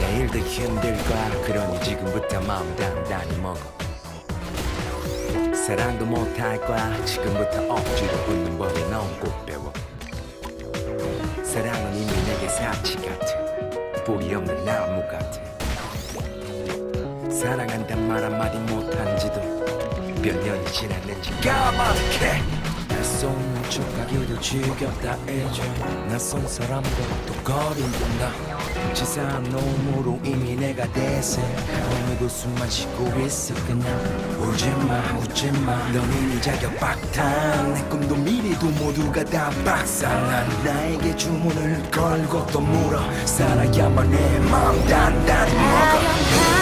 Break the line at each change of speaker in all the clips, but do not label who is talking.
내일도 힘들 거야 그러니 지금부터 마음 단단히 먹어. 사랑도 못할 거야. 지금부터 억지로 웃 나무 같아. 사랑한단 말 한마디 못한 지도 몇 년이 지났는지 까맣게 날 쏘는 촉각이도 지겹다 이제 낯선 사람과 또 거리는다. 치사한 놈으로 이미 내가 대세 오늘도 숨만 쉬고 있어 그냥. 울지마 웃지마. 넌 이미 자격 박탈 내 꿈도 미래도 모두가 다 박살 난 나에게 주문을 걸고 또 물어. 살아야만 내 마음 단단히 먹어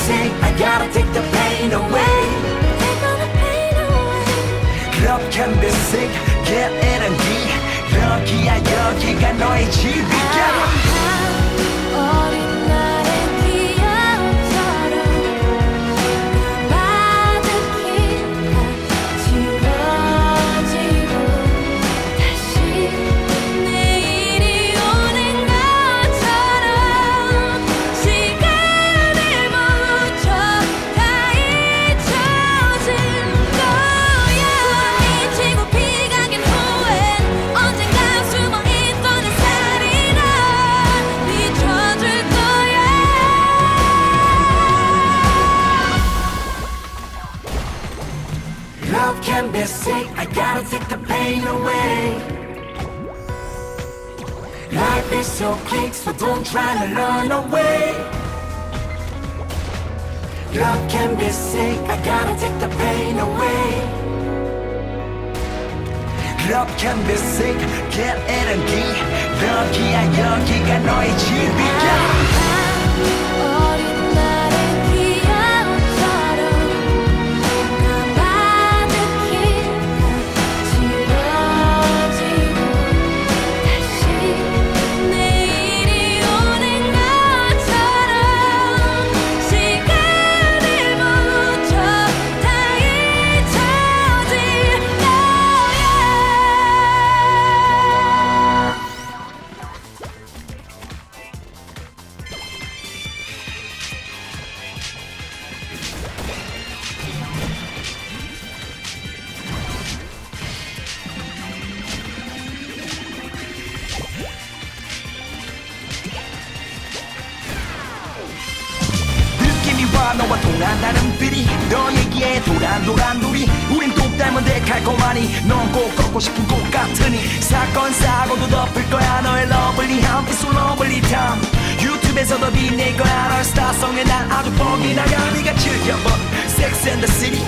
can be sick, I gotta take the pain away. Love can be sick, get energy. 여기야 여기가 너의 집이 Love can be sick, I gotta take the pain away. Life is so quick, so don't try to run away. Love can be sick, I gotta take the pain away. Love can be sick, get energy. 여기야 여기가 너의 집이야. 통한다는 비리 너에게 도란도란 놀이 우린 똑 닮은데 달콤하니 넌 꼭 걷고 싶은 꽃 같으니. 사건 사고도 덮을 거야. 너의 러블리함 It's so lovely time. 유튜브에서도 빛낼 거야 널 스타성에 난 아주 뻑이 나가. 네가 즐겨봐 Sex and the City